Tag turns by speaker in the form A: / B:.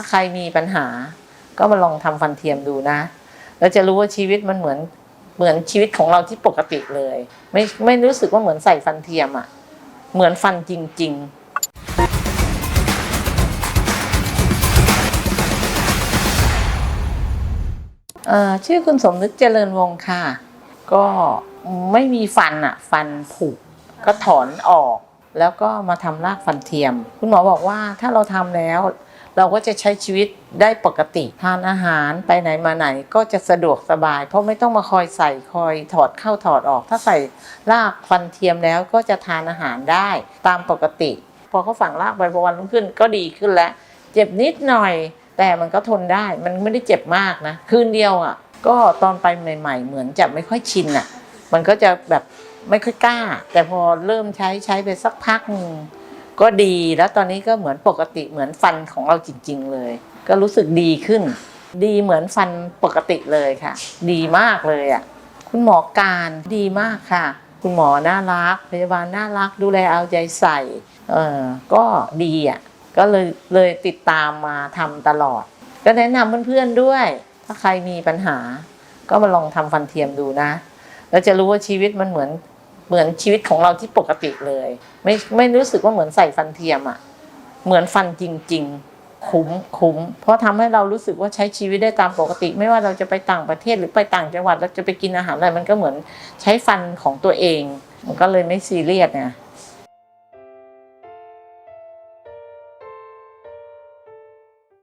A: าใครมีปัญหา ก็มาลองทำฟันเทียมดูนะ แล้วจะรู้ว่าชีวิตมันเหมือนเหมือนชีวิตของเราที่ปกติเลย ไม่ไม่รู้สึกว่าเหมือนใส่ฟันเทียมอะ่ะ เหมือนฟันจริงๆเอ่อชื่อคุณสมนึกเจริญวงศ์ค่ะ ก็ไม่มีฟันอะฟันผุก็ถอนออก แล้วก็มาทำรากฟันเทียม คุณหมอบอกว่าถ้าเราทำแล้ว เราก็จะใช้ชีวิตได้ปกติทานอาหารไปไหนมาไหนก็จะสะดวกสบาย เพราะไม่ต้องมาคอยใส่คอยถอดเข้าถอดออก ถ้าใส่รากฟันเทียมแล้วก็จะทานอาหารได้ตามปกติ พอเขาฝังรากไปวันรุ่งขึ้นก็ดีขึ้นแล้ว เจ็บนิดหน่อย แต่มันก็ทนได้มันไม่ได้เจ็บมากนะ คืนเดียวอะ ก็ตอนไปใหม่ ๆ เหมือนจะไม่ค่อยชินอะ มันก็จะแบบไม่ค่อยกล้า แต่พอเริ่มใช้ใช้ไปสักพักหนึ่ง ก็ดีแล้วตอนนี้ก็เหมือนปกติเหมือนฟันของเราจริง ๆ เลย ก็รู้สึกดีขึ้น ดีเหมือนฟันปกติเลยค่ะ ดีมากเลยอะคุณหมอการดีมากค่ะ คุณหมอน่ารัก พยาบาลน่ารักดูแลเอาใจใส่เออก็ดีอะก็เลยเลยติดตามมาทำตลอด ก็แนะนำเพื่อนๆด้วย ถ้าใครมีปัญหา ก็มาลองทำฟันเทียมดูนะ แล้วจะรู้ว่าชีวิตมันเหมือน เหมือนชีวิตของเราที่ปกติเลย ไม่ไม่รู้สึกว่าเหมือนใส่ฟันเทียมอะเหมือนฟันจริง ๆ คุ้มคุ้มเพราะทำให้เรารู้สึกว่าใช้ชีวิตได้ตามปกติ ไม่ว่าเราจะไปต่างประเทศหรือไปต่างจังหวัดเราจะไปกินอาหารอะไรมันก็เหมือนใช้ฟันของตัวเอง มันก็เลยไม่ซีเรียสไง